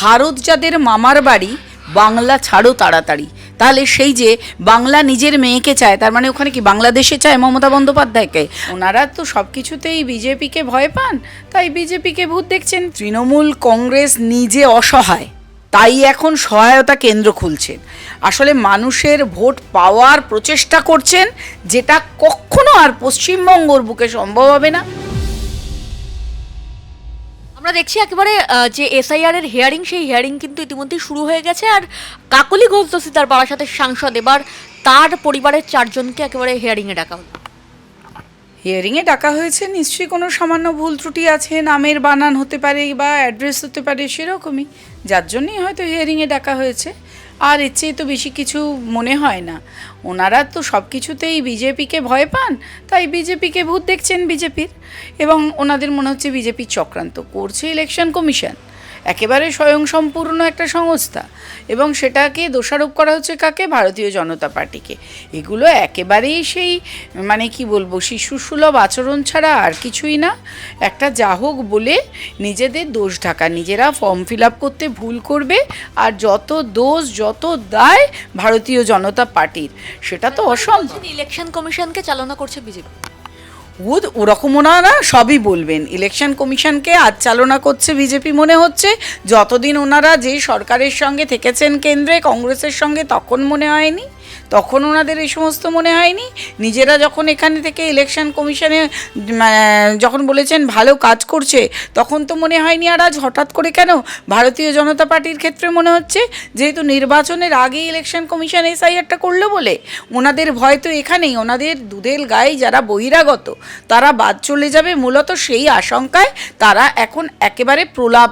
ভারত যাদের মামার বাড়ি, বাংলা ছাড়ো তাড়াতাড়ি। তাহলে সেই যে বাংলা নিজের মেয়েকে চায়, তার মানে ওখানে কি বাংলাদেশে চায় মমতা বন্দ্যোপাধ্যায়কে? ওনারা তো সব কিছুতেই বিজেপিকে ভয় পান, তাই বিজেপিকে ভূত দেখছেন। তৃণমূল কংগ্রেস নিজে অসহায়, তাই এখন সহায়তা কেন্দ্র খুলছেন। আসলে মানুষের ভোট পাওয়ার প্রচেষ্টা করছেন, যেটা কখনো আর পশ্চিমবঙ্গর বুকে সম্ভব হবে না। আমরা দেখছি একেবারে যে এসআইআর এর হিয়ারিং সেই হিয়ারিং কিন্তু ইতিমধ্যেই শুরু হয়ে গেছে। আর কাকলি ঘোষ দোষী তার বাবার সাথে সাংসদ। এবার তার পরিবারের চারজনকে একেবারে হিয়ারিং এ ডাকা হলো। হিয়ারিংয়ে ডাকা হয়েছে, নিশ্চয়ই কোনো সামান্য ভুল ত্রুটি আছে, নামের বানান হতে পারে বা অ্যাড্রেস হতে পারে, সেরকমই। যার জন্যই হয়তো হিয়ারিংয়ে ডাকা হয়েছে। আর এর চেয়ে তো বেশি কিছু মনে হয় না। ওনারা তো সব কিছুতেই বিজেপিকে ভয় পান, তাই বিজেপিকে ভূত দেখছেন বিজেপির। এবং ওনাদের মনে হচ্ছে বিজেপি চক্রান্ত করছে ইলেকশন কমিশন। একেবারে স্বয়ংসম্পূর্ণ একটা সংস্থা এবং সেটাকে দোষারোপ করা হচ্ছে কাকে? ভারতীয় জনতা পার্টিকে। এগুলো একেবারেই সেই মানে কি বলব, শিশুসুলভ আচরণ ছাড়া আর কিছুই না। একটা যা হোক বলে নিজেদের দোষ ঢাকা। নিজেরা ফর্ম ফিল আপ করতে ভুল করবে আর যত দোষ, যত দায় ভারতীয় জনতা পার্টির, সেটা তো অসম্ভব। ইলেকশন কমিশনকে চালনা করছে বিজেপি। উদ ওরকম ওনারা সবই বলবেন। ইলেকশন কমিশনকে আজ চালনা করছে বিজেপি, মনে হচ্ছে যতদিন ওনারা যে সরকারের সঙ্গে থেকেছেন কেন্দ্রে, কংগ্রেসের সঙ্গে, তখন মনে হয়নি। তখন ওনাদের এই সমস্ত মনে হয়নি? নিজেরা যখন এখানে থেকে ইলেকশন কমিশনে যখন বলেছেন ভালো কাজ করছে, তখন তো মনে হয়নি আর আজ হঠাৎ করে কেন? ভারতীয় জনতা পার্টির ক্ষেত্রে মনে হচ্ছে যেহেতু নির্বাচনের আগে ইলেকশন কমিশন এসআইআরটা করল বলে, ওনাদের ভয় তো এখানেই। ওনাদের দুধের গায়ে যারা বহিরাগত, তারা বাদ চলে যাবে মূলত সেই আশঙ্কায় তারা এখন একেবারে প্রলাপ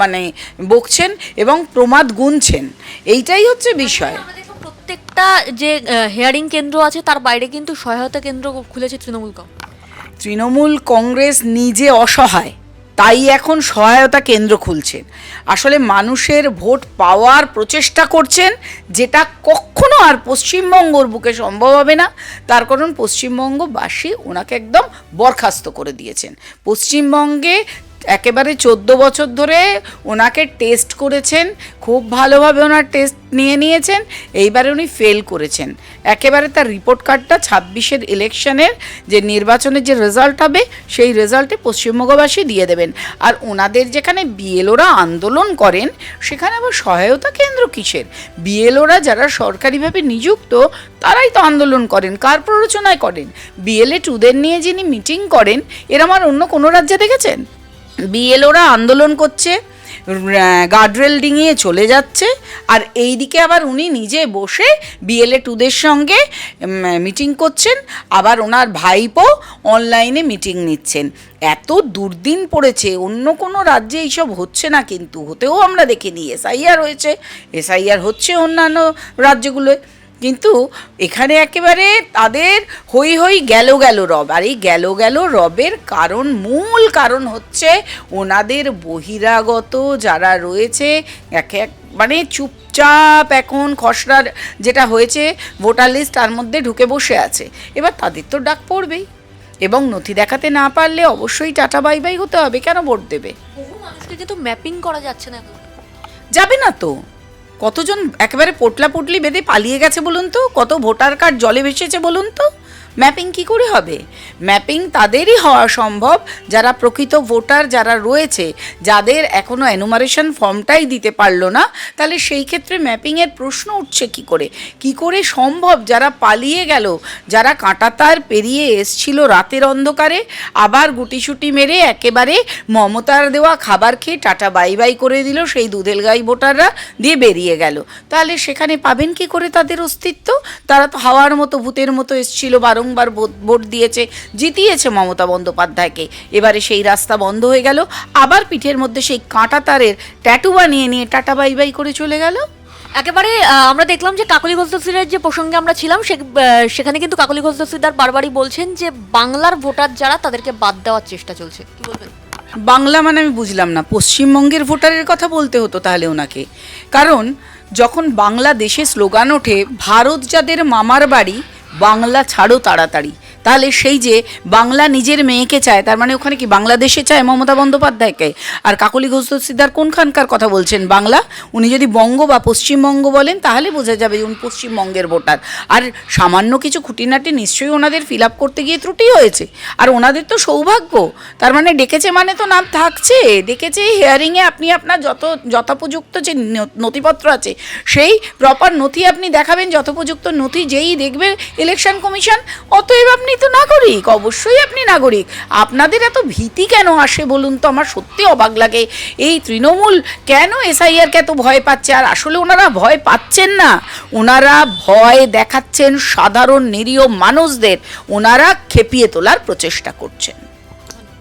মানে বকছেন এবং প্রমাদ গুনছেন। এইটাই হচ্ছে বিষয়। প্রত্যেকটা যে হেয়ারিং কেন্দ্র আছে, তার বাইরে কিন্তু সহায়তা কেন্দ্র খুলেছে তৃণমূল তৃণমূল কংগ্রেস নিজে অসহায়, তাই এখন সহায়তা কেন্দ্র খুলছেন। আসলে মানুষের ভোট পাওয়ার প্রচেষ্টা করছেন, যেটা কখনো আর পশ্চিমবঙ্গর বুকে সম্ভব হবে না। তার কারণ পশ্চিমবঙ্গবাসী ওনাকে একদম বরখাস্ত করে দিয়েছেন। পশ্চিমবঙ্গে একেবারে চোদ্দ বছর ধরে ওনাকে টেস্ট করেছেন, খুব ভালোভাবে ওনার টেস্ট নিয়ে নিয়েছেন, এইবারে উনি ফেল করেছেন। একেবারে তার রিপোর্ট কার্ডটা ছাব্বিশের ইলেকশনের যে নির্বাচনের যে রেজাল্ট হবে, সেই রেজাল্টে পশ্চিমবঙ্গবাসী দিয়ে দেবেন। আর ওনাদের যেখানে বিএলওরা আন্দোলন করেন, সেখানে আবার সহায়তা কেন্দ্র কিসের? বিএলওরা যারা সরকারিভাবে নিযুক্ত, তারাই তো আন্দোলন করেন, কার প্ররোচনায় করেন? বিএলএ টুদের নিয়ে যিনি মিটিং করেন, এরম আর অন্য কোনো রাজ্যে দেখেছেন? বিএলওরা আন্দোলন করছে গার্ডরেল ডিঙিয়ে চলে যাচ্ছে, আর এই দিকে আবার উনি নিজে বসে বিএলএ টুদের সঙ্গে মিটিং করছেন, আবার ওনার ভাইপো অনলাইনে মিটিং নিচ্ছেন। এত দুর্দিন পড়েছে, অন্য কোনো রাজ্যে এইসব হচ্ছে না কিন্তু, হতেও আমরা দেখিনি, এসআইআর হয়েছে, এসআইআর হচ্ছে অন্যান্য রাজ্যগুলোয়। কিন্তু এখানে একেবারে তাদের হই হই গেল গেল রব। আর এই গেল গেল রবের কারণ মূল কারণ হচ্ছে ওনাদের বহিরাগত যারা রয়েছে এক এক মানে চুপচাপ এখন খসড়ার যেটা হয়েছে ভোটার লিস্ট তার মধ্যে ঢুকে বসে আছে। এবার তাদের তো ডাক পড়বেই। এবং নথি দেখাতে না পারলে অবশ্যই টাটা বাই বাই হতে হবে। কেন ভোট দেবে? বহু মানুষকে কিন্তু ম্যাপিং করা যাচ্ছে না এখন। যাবে না তো। কতজন একেবারে পোটলা পুটলি বেঁধে পালিয়ে গেছে বলুন তো? কত ভোটার কার্ড জলে ভেসেছে বলুন তো? ম্যাপিং কি করে হবে? ম্যাপিং তাদেরই হওয়া সম্ভব, যারা প্রকৃত ভোটার যারা রয়েছে, যাদের এখনও অ্যানুমারেশন ফর্মটাই দিতে পারল না, তাহলে সেই ক্ষেত্রে ম্যাপিংয়ের প্রশ্ন উঠছে কি করে? কি করে সম্ভব? যারা পালিয়ে গেল, যারা কাঁটাতার পেরিয়ে এসছিল রাতের অন্ধকারে, আবার গুটিসুটি মেরে একেবারে মমতার দেওয়া খাবার খেয়ে টাটা বাই বাই করে দিল সেই দুধেল গাই ভোটাররা, দিয়ে বেরিয়ে গেল। তাহলে সেখানে পাবেন কি করে তাদের অস্তিত্ব? তারা তো হাওয়ার মতো, ভূতের মতো এসছিল বারংবার ভোট দিয়েছে জিতিয়েছে মমতা বন্দ্যোপাধ্যায়কে। এবারে সেই রাস্তা বন্ধ হয়ে গেল। আবার পিঠের মধ্যে সেই কাঁটা তারের ট্যাটু বানিয়ে নিয়ে টাটা বাই বাই করে চলে গেল। একেবারে আমরা দেখলাম যে কাকলি ঘোষ দস্তিদার যে প্রসঙ্গে আমরা ছিলাম সেখানে কিন্তু কাকলি ঘোষ দস্তিদার বারবারই বলছেন যে বাংলার ভোটার যারা তাদেরকে বাদ দেওয়ার চেষ্টা চলছে। কি বলবেন? বাংলা মানে আমি বুঝলাম না। পশ্চিমবঙ্গের ভোটারের কথা বলতে হতো তাহলে ওনাকে। কারণ যখন বাংলাদেশে স্লোগান ওঠে ভারত যাদের মামার বাড়ি বাংলা ছাড়ো তাড়াতাড়ি। তাহলে সেই যে বাংলা নিজের মেয়েকে চায়, তার মানে ওখানে কি বাংলাদেশে চায় মমতা বন্দ্যোপাধ্যায়কে? আর কাকলি ঘোষ সিদ্ধার কোনখানকার কথা বলছেন? বাংলা? উনি যদি বঙ্গ বা পশ্চিমবঙ্গ বলেন, তাহলে বোঝা যাবে উনি পশ্চিমবঙ্গের ভোটার। আর সামান্য কিছু খুঁটিনাটি নিশ্চয়ই ওনাদের ফিল আপ করতে গিয়ে ত্রুটি হয়েছে। আর ওনাদের তো সৌভাগ্য। তার মানে ডেকেছে মানে তো নাম থাকছে। ডেকেছে হিয়ারিংয়ে আপনি আপনার যত, যথোপযুক্ত যে নথিপত্র আছে, সেই প্রপার নথি আপনি দেখাবেন, যথোপযুক্ত নথি যেই দেখবে ইলেকশন কমিশন অতএব আপনি তো নাগরিক, অবশ্যই আপনি নাগরিক। আপনাদের এত ভীতি কেন আসে বলুন তো? আমার সত্যি অবাক লাগে। এই তৃণমূল কেন এসআইআরকে এত ভয় পাচ্ছে? আর আসলে ওনারা ভয় পাচ্ছেন না। ওনারা ভয় দেখাচ্ছেন সাধারণ, নিরীহ মানুষদের। ওনারা খেপিয়ে তোলার প্রচেষ্টা করছেন।